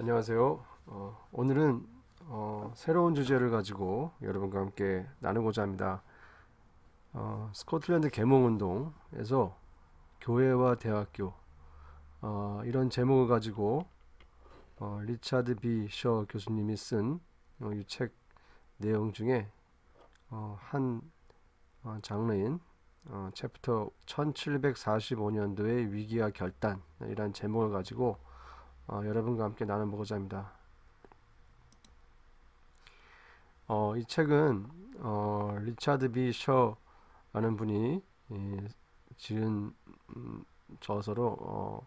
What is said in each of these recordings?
안녕하세요. 어, 오늘은 어, 새로운 주제를 가지고 여러분과 함께 나누고자 합니다. 어, 스코틀랜드 계몽운동에서 교회와 대학교 어, 이런 제목을 가지고 어, 리차드 비셔 교수님이 쓴 어, 이책 내용 중에 어, 한 어, 장르인 어, 챕터 1745년도의 위기와 결단 이란 제목을 가지고 어, 여러분과 함께 나눠보고자 합니다. 어, 이 책은 어, 리차드 비 셔라는 분이 이, 지은 음, 저서로 어,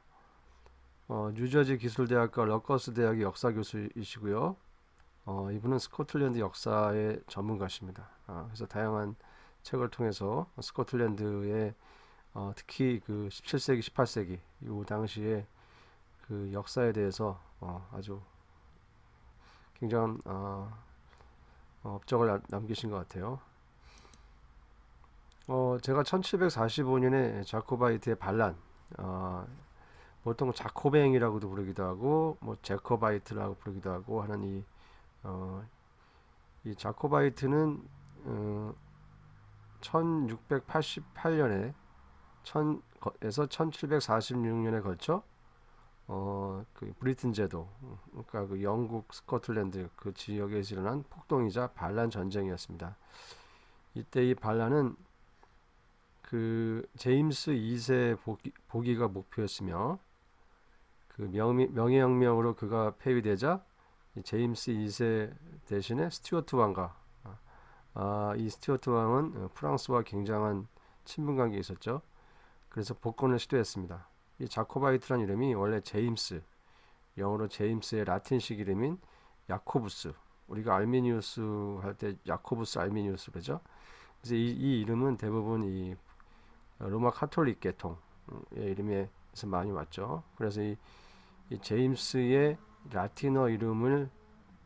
어, 뉴저지 기술대학과 러커스 대학의 역사 교수이시고요. 어, 이분은 스코틀랜드 역사의 전문가십니다. 아, 그래서 다양한 책을 통해서 스코틀랜드의 어, 특히 그 17세기, 18세기 이 당시에 그 역사에 대해서 어, 아주 굉장한 어, 어, 업적을 남- 남기신 것 같아요. 어, 제가 1745년에 자코바이트의 반란, 어, 보통 자코뱅이라고도 부르기도 하고, 뭐 제코바이트라고 부르기도 하고 하는 이, 어, 이 자코바이트는 어, 1688년에 1000에서 1746년에 걸쳐 어, 그 브리튼 제도, 그러니까 그 영국 스코틀랜드 그 지역에서 일어난 폭동이자 반란 전쟁이었습니다. 이때 이 반란은 그 제임스 2세 복위, 복위가 목표였으며 그 명예, 명예혁명으로 그가 폐위되자 이 제임스 2세 대신에 스튜어트 왕가 아, 이 스튜어트 왕은 어, 프랑스와 굉장한 친분 관계가 있었죠. 그래서 복권을 시도했습니다. 이 자코바이트란 이름이 원래 제임스, 영어로 제임스의 라틴식 이름인 야코부스. 우리가 알미니우스 할 때 야코부스 알미니우스 그러죠. 그래서 이, 이 이름은 대부분 이 로마 카톨릭 계통의 이름에서 많이 왔죠. 그래서 이, 이 제임스의 라틴어 이름을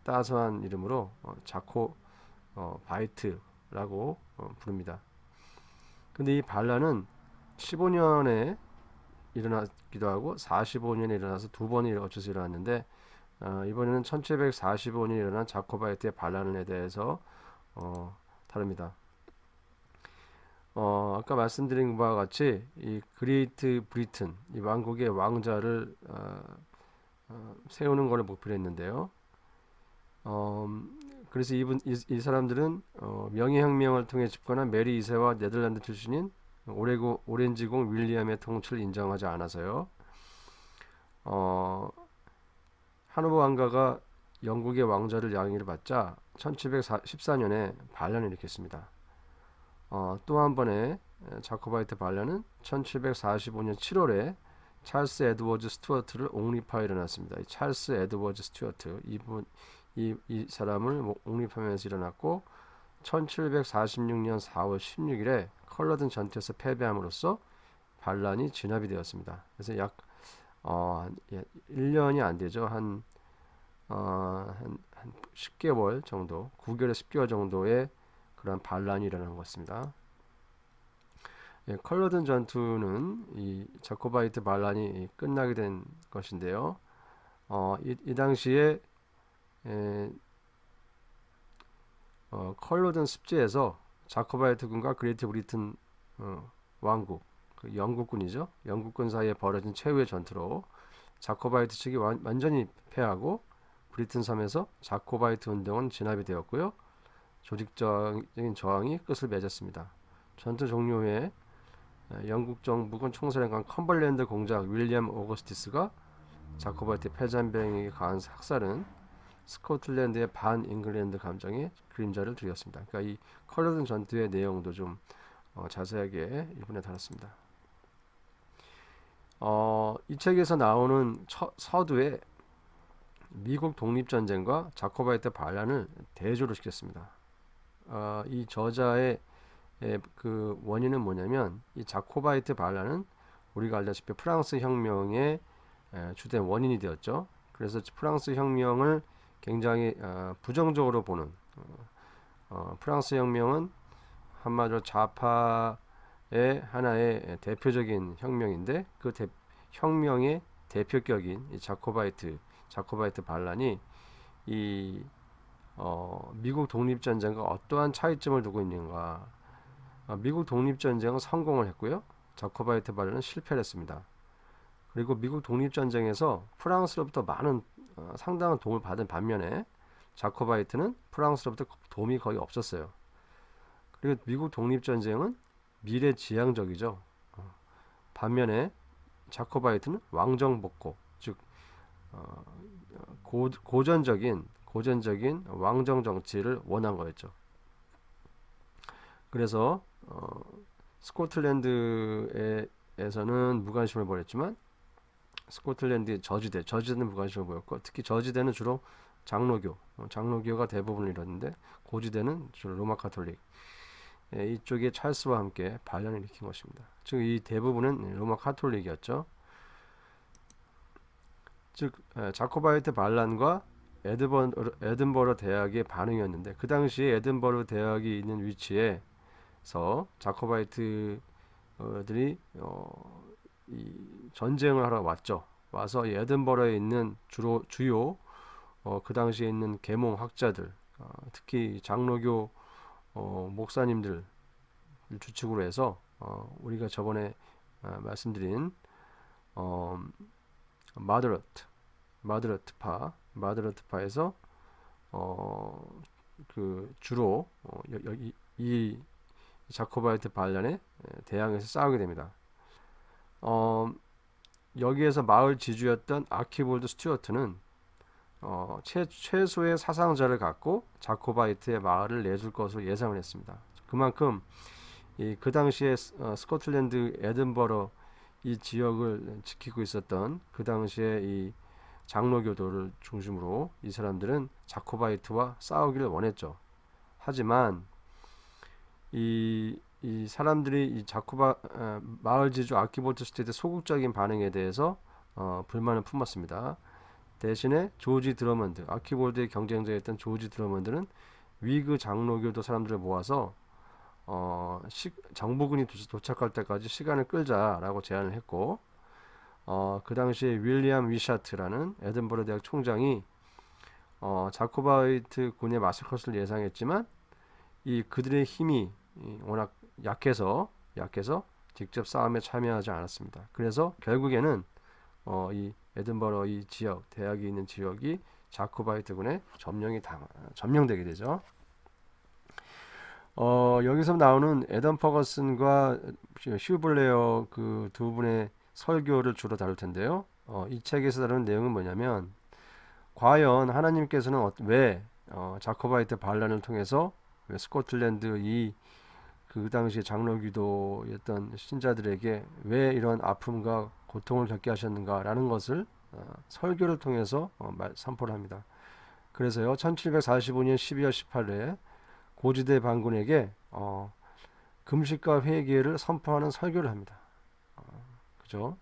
따서 한 이름으로 어, 자코 어, 바이트라고 어, 부릅니다. 근데 이 반란은 15년에 일어났기도 하고 45년에 일어나서 두 번이 거쳐서 일어났는데 어, 이번에는 1745년에 일어난 자코바이트의 반란에 대해서 어, 다룹니다. 어, 아까 말씀드린 바와 같이 이 그레이트 브리튼 이 왕국의 왕자를 어, 어, 세우는 것을 목표로 했는데요. 어, 그래서 이분 이, 이 사람들은 어, 명예혁명을 통해 집권한 메리 2세와 네덜란드 출신인 오레고, 오렌지공 윌리엄의 통치를 인정하지 않아서요. 어, 하노버 왕가가 영국의 왕자를 양해를 받자 1714년에 반란을 일으켰습니다. 어, 또 한 번의 자코바이트 반란은 1745년 7월에 찰스 에드워즈 스튜어트를 옹립하여 일어났습니다. 이 찰스 에드워즈 스튜어트 이분 이, 이 사람을 뭐 옹립하면서 일어났고 1746년 4월 16일에 컬러든 전투에서 패배함으로써 반란이 진압이 되었습니다. 그래서 약 어, 한, 예, 1년이 안 되죠. 한, 어, 한, 한 10개월 정도, 9개월에서 10개월 정도의 그런 반란이 일어난 것 같습니다. 예, 컬러든 전투는 이 자코바이트 반란이 끝나게 된 것인데요. 어, 이, 이 당시에 에, 어, 컬러든 습지에서 자코바이트 군과 그레이트 브리튼 어, 왕국, 그 영국군이죠. 영국군 사이에 벌어진 최후의 전투로 자코바이트 측이 완, 완전히 패하고 브리튼 섬에서 자코바이트 운동은 진압이 되었고요. 조직적인 저항이 끝을 맺었습니다. 전투 종료 후에 에, 영국 정부군 총사령관 컴벌랜드 공작 윌리엄 오거스티스가 자코바이트 패잔병에게 가한 학살은 스코틀랜드의 반 잉글랜드 감정에 그림자를 들였습니다. 그러니까 이 컬러든 전투의 내용도 좀 어, 자세하게 이번에 다뤘습니다. 어, 이 책에서 나오는 처, 서두에 미국 독립전쟁과 자코바이트 반란을 대조를 시켰습니다. 어, 이 저자의 에, 그 원인은 뭐냐면 이 자코바이트 반란은 우리가 알다시피 프랑스 혁명의 에, 주된 원인이 되었죠. 그래서 프랑스 혁명을 굉장히 어, 부정적으로 보는 어, 어, 프랑스 혁명은 한마디로 좌파의 하나의 대표적인 혁명인데 그 대, 혁명의 대표격인 이 자코바이트 자코바이트 반란이 이 어, 미국 독립전쟁과 어떠한 차이점을 두고 있는가? 어, 미국 독립전쟁은 성공을 했고요. 자코바이트 반란은 실패를 했습니다. 그리고 미국 독립전쟁에서 프랑스로부터 많은 어, 상당한 도움을 받은 반면에 자코바이트는 프랑스로부터 도움이 거의 없었어요. 그리고 미국 독립전쟁은 미래지향적이죠. 어, 반면에 자코바이트는 왕정복고, 즉 어, 고, 고전적인 고전적인 왕정 정치를 원한 거였죠. 그래서 어, 스코틀랜드에서는 무관심을 보였지만 스코틀랜드의 저지대, 저지대는 무관심을 보였고 특히 저지대는 주로 장로교, 어, 장로교가 대부분을 이뤘는데 고지대는 주로 로마 카톨릭 예, 이쪽에 찰스와 함께 반란을 일으킨 것입니다. 즉 이 대부분은 로마 카톨릭이었죠. 즉 에, 자코바이트 반란과 에드버러, 에든버러 대학의 반응이었는데 그 당시에 에든버러 대학이 있는 위치에서 자코바이트들이 어, 이 전쟁을 하러 왔죠. 와서 이 에든버러에 있는 주로 주요 어, 그 당시에 있는 계몽 학자들, 어, 특히 장로교 어, 목사님들 주축으로 해서 어, 우리가 저번에 어, 말씀드린 어, 마드러트, 마드러트파, 마드러트파에서 어, 그 주로 어, 여, 여, 이, 이 자코바이트 반란에 대항해서 싸우게 됩니다. 어, 여기에서 마을 지주였던 아키볼드 스튜어트는 어, 최, 최소의 사상자를 갖고 자코바이트의 마을을 내줄 것으로 예상을 했습니다. 그만큼 이, 그 당시에 어, 스코틀랜드 에든버러 이 지역을 지키고 있었던 그 당시에 이 장로교도를 중심으로 이 사람들은 자코바이트와 싸우기를 원했죠. 하지만 이, 이 사람들이 이 자코바 어, 마을 지주 아키볼트 스테이트 소극적인 반응에 대해서 어, 불만을 품었습니다. 대신에 조지 드러먼드, 아키볼드의 경쟁자였던 조지 드러먼드는 위그 장로교도 사람들을 모아서 어, 시, 정부군이 도착할 때까지 시간을 끌자라고 제안을 했고 어, 그 당시에 윌리엄 위샤트라는 에든버러 대학 총장이 어, 자코바이트 맞설 것을 예상했지만 이 그들의 힘이 워낙 약해서 약해서 직접 싸움에 참여하지 않았습니다. 그래서 결국에는 어, 이 에든버러 이 지역 대학이 있는 지역이 자코바이트군에 점령이 당 점령되게 되죠. 어, 여기서 나오는 에던 퍼거슨과 휴블레어 그 두 분의 설교를 주로 다룰 텐데요. 어, 이 책에서 다루는 내용은 뭐냐면 과연 하나님께서는 어, 왜 어, 자코바이트 반란을 통해서 왜 스코틀랜드 이 그 당시 장로기도였던 신자들에게 왜 이런 아픔과 고통을 겪게 하셨는가라는 것을 어, 설교를 통해서 어, 말, 선포를 합니다. 그래서요, 1745년 12월 18일에 고지대 반군에게 어, 금식과 회개를 선포하는 설교를 합니다. 어, 그죠?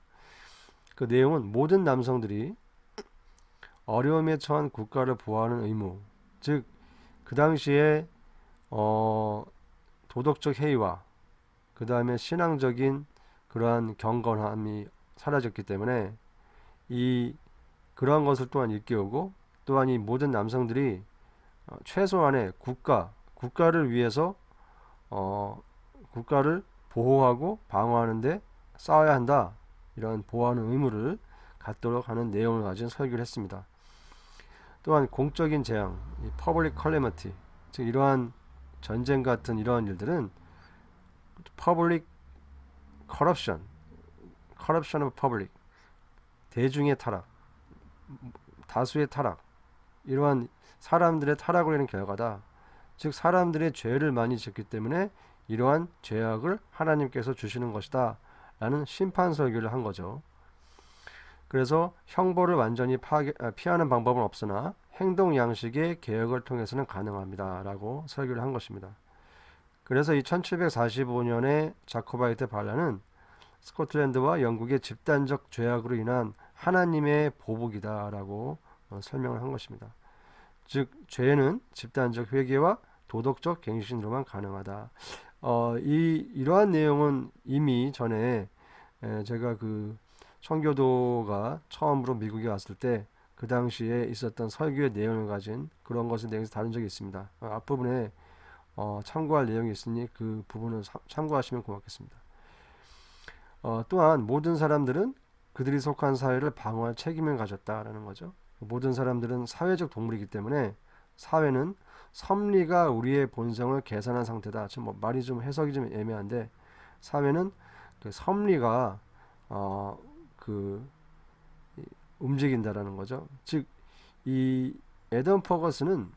그 내용은 모든 남성들이 어려움에 처한 국가를 보호하는 의무, 즉 그 당시에 어, 도덕적 해이와 그 다음에 신앙적인 그러한 경건함이 사라졌기 때문에 이 그러한 것을 또한 일깨우고 또한 이 모든 남성들이 어, 최소한의 국가 국가를 위해서 어, 국가를 보호하고 방어하는데 싸워야 한다 이런 보호하는 의무를 갖도록 하는 내용을 가진 설교를 했습니다. 또한 공적인 재앙, 이 public calamity, 즉 이러한 전쟁 같은 이러한 일들은 public corruption, corruption of public, 대중의 타락, 다수의 타락, 이러한 사람들의 타락으로 인한 결과다. 즉 사람들의 죄를 많이 짓기 때문에 이러한 죄악을 하나님께서 주시는 것이다. 라는 심판 설교를 한 거죠. 그래서 형벌을 완전히 파괴, 아, 피하는 방법은 없으나 행동 양식의 개혁을 통해서는 가능합니다. 라고 설교를 한 것입니다. 그래서 이 1745년에 자코바이트 반란은 스코틀랜드와 영국의 집단적 죄악으로 인한 하나님의 보복이다라고 어, 설명을 한 것입니다. 즉 죄는 집단적 회개와 도덕적 갱신으로만 가능하다. 어, 이 이러한 내용은 이미 전에 에, 제가 그 청교도가 처음으로 미국에 왔을 때 그 당시에 있었던 설교의 내용을 가진 그런 것에 대해서 다룬 적이 있습니다. 어, 앞부분에 어, 참고할 내용이 있으니 그 부분을 사- 참고하시면 고맙겠습니다. 어, 또한 모든 사람들은 그들이 속한 사회를 방어할 책임을 가졌다라는 거죠. 모든 사람들은 사회적 동물이기 때문에 사회는 섭리가 우리의 본성을 계산한 상태다. 지금 뭐 말이 좀 해석이 좀 애매한데 사회는 그 섭리가 어, 그 이- 움직인다라는 거죠. 즉 이 에던 퍼거스는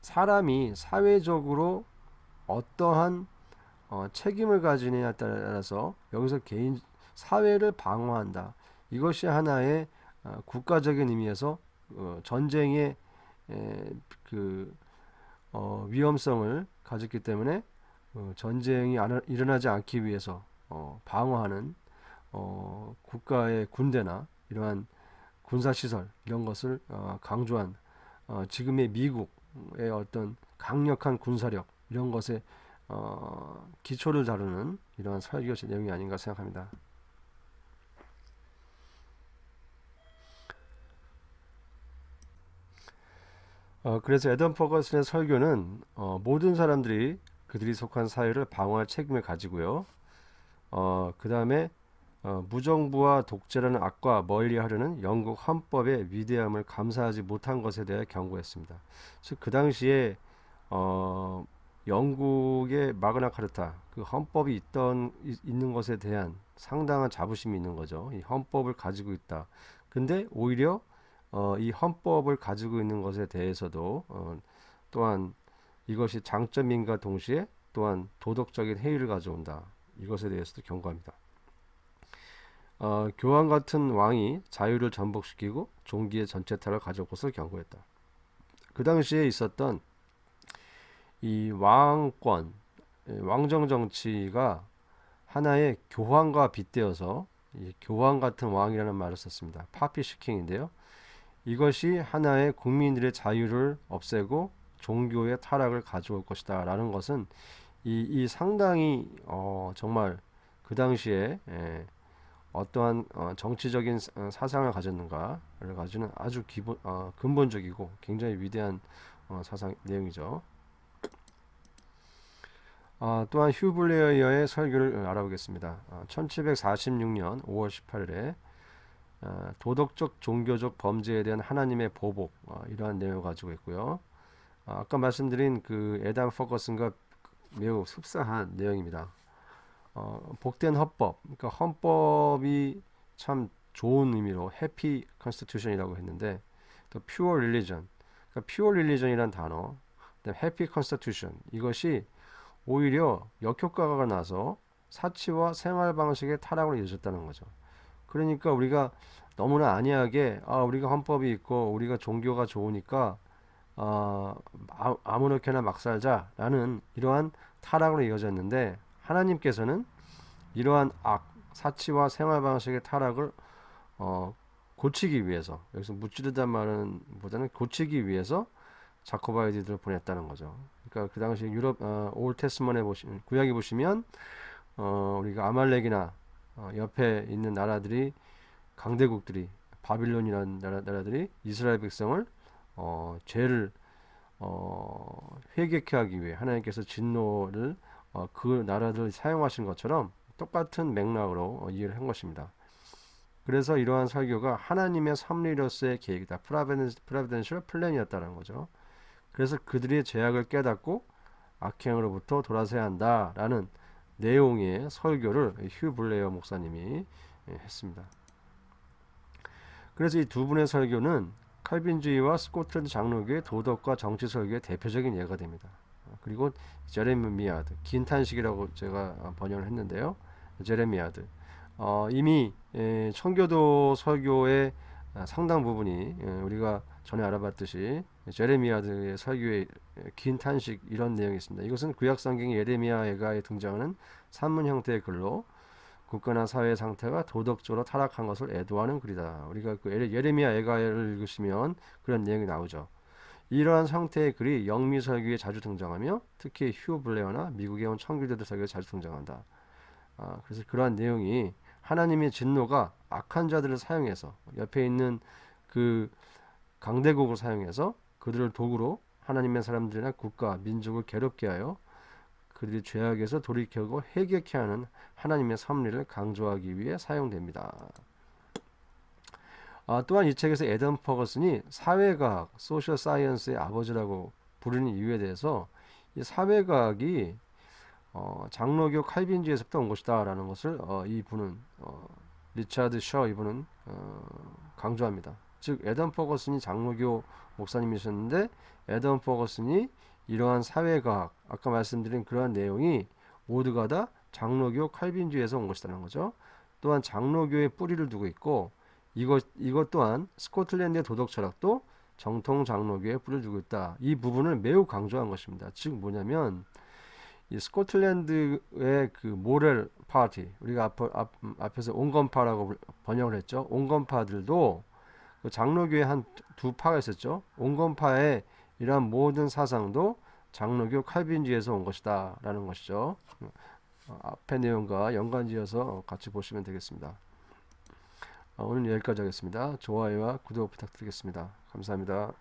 사람이 사회적으로 어떠한 어, 책임을 가지느냐에 따라서 여기서 개인 사회를 방어한다. 이것이 하나의 어, 국가적인 의미에서 어, 전쟁의 에, 그 어, 위험성을 가졌기 때문에 어, 전쟁이 안- 일어나지 않기 위해서 어, 방어하는 어, 국가의 군대나 이러한 군사 시설 이런 것을 어, 강조한 어, 지금의 미국의 어떤 강력한 군사력 이런 것에 어, 기초를 다루는 이러한 설교 내용이 아닌가 생각합니다. 어, 그래서 에던 퍼거슨의 설교는 어, 모든 사람들이 그들이 속한 사회를 방어할 책임을 가지고요. 어, 그 다음에 어, 무정부와 독재라는 악과 멀리하려는 영국 헌법의 위대함을 감사하지 못한 것에 대해 경고했습니다. 즉 그 당시에 어, 영국의 마그나 카르타 그 헌법이 있던 이- 있는 것에 대한 상당한 자부심이 있는 거죠. 이 헌법을 가지고 있다. 근데 오히려 어, 이 헌법을 가지고 있는 것에 대해서도 어, 또한 이것이 장점인가 동시에 또한 도덕적인 해이를 가져온다. 이것에 대해서도 경고합니다. 어, 교황 같은 왕이 자유를 전복시키고 종기의 전체타를 가져올 것을 경고했다. 그 당시에 있었던 이 왕권, 예, 왕정 정치가 하나의 교황과 빗대어서 이 교황 같은 왕이라는 말을 썼습니다. 파피 시킹인데요. 이것이 하나의 국민들의 자유를 없애고 종교의 타락을 가져올 것이다 라는 것은 이, 이 상당히 어, 정말 그 당시에 예, 어떠한 어, 정치적인 사- 어, 사상을 가졌는가를 가지는 아주 기본 어, 근본적이고 굉장히 위대한 어, 사상 내용이죠. 아, 또한 휴블레어의 설교를 알아보겠습니다. 아, 1746년 5월 18일에 아, 도덕적 종교적 범죄에 대한 하나님의 보복 아, 이러한 내용을 가지고 있고요. 아, 아까 말씀드린 그 에단 퍼거슨과 매우 흡사한 내용입니다. 어, 복된 헌법, 그러니까 헌법이 참 좋은 의미로 해피 컨스티튜션이라고 했는데 또 pure religion, 그러니까 pure religion이란 단어, 그다음 해피 컨스티튜션. 이것이 오히려 역효과가 나서 사치와 생활 방식의 타락으로 이어졌다는 거죠. 그러니까 우리가 너무나 안이하게 아 우리가 헌법이 있고 우리가 종교가 좋으니까 아, 아 아무렇게나 막 살자라는 이러한 타락으로 이어졌는데 하나님께서는 이러한 악 사치와 생활 방식의 타락을 어, 고치기 위해서 여기서 무찌르단 말은 보다는 고치기 위해서 자코바이드를 보냈다는 거죠. 그러니까 그 당시 유럽 어, 올 테스먼에 보시면 구약에 보시면 어, 우리가 아말렉이나 어, 옆에 있는 나라들이 강대국들이 바빌론이라는 나라, 나라들이 이스라엘 백성을 어, 죄를 어, 회개케 하기 위해 하나님께서 진노를 어, 그 나라들 사용하신 것처럼 똑같은 맥락으로 어, 이해를 한 것입니다. 그래서 이러한 설교가 하나님의 섭리로서의 계획이다. 프라비덴셜 플랜이었다는 거죠. 그래서 그들의 죄악을 깨닫고 악행으로부터 돌아서야 한다라는 내용의 설교를 휴 블레어 목사님이 예, 했습니다. 그래서 이 두 분의 설교는 칼빈주의와 스코틀랜드 장로교의 도덕과 정치 설교의 대표적인 예가 됩니다. 그리고 제레미 미아드 긴 탄식이라고 제가 번역을 했는데요. 제레미아드 어, 이미 에, 청교도 설교의 아, 상당 부분이 에, 우리가 전에 알아봤듯이 제레미야드의 설교의 긴 탄식 이런 내용이 있습니다. 이것은 구약 성경의 예레미야 애가에 등장하는 산문 형태의 글로 국가나 사회 상태가 도덕적으로 타락한 것을 애도하는 글이다. 우리가 그 예레- 예레미야 애가를 읽으시면 그런 내용이 나오죠. 이러한 형태의 글이 영미 설교에 자주 등장하며 특히 휴 블레어나 미국에 온 청교도들 설교에 자주 등장한다. 아, 그래서 그러한 내용이 하나님의 진노가 악한 자들을 사용해서 옆에 있는 그 강대국을 사용해서 그들을 도구로 하나님의 사람들이나 국가, 민족을 괴롭게 하여 그들이 죄악에서 돌이켜고 회개케 하는 하나님의 섭리를 강조하기 위해 사용됩니다. 아, 또한 이 책에서 에던 퍼거슨이 사회과학, 소셜 사이언스의 아버지라고 부르는 이유에 대해서 이 사회과학이 어, 장로교 칼빈주의에서부터 온 것이다라는 것을 어, 이 분은 어, 리차드 셔 이분은 어, 강조합니다. 즉 에던 퍼거슨이 장로교 목사님이셨는데 에던 퍼거슨이 이러한 사회과학 아까 말씀드린 그러한 내용이 모두가 다 장로교 칼빈주의에서 온 것이라는 거죠. 또한 장로교의 뿌리를 두고 있고 이것 이것 또한 스코틀랜드의 도덕 철학도 정통 장로교의 뿌리를 두고 있다. 이 부분을 매우 강조한 것입니다. 즉 뭐냐면 이 스코틀랜드의 그 모렐 파티 우리가 앞, 앞, 앞에서 온건파라고 번역을 했죠. 온건파들도 그 장로교에 한두 파가 있었죠. 온건파의 이러한 모든 사상도 장로교 칼빈주의에서 온 것이다라는 것이죠. 어, 앞의 내용과 연관지어서 같이 보시면 되겠습니다. 어, 오늘 여기까지 하겠습니다. 좋아요와 구독 부탁드리겠습니다. 감사합니다.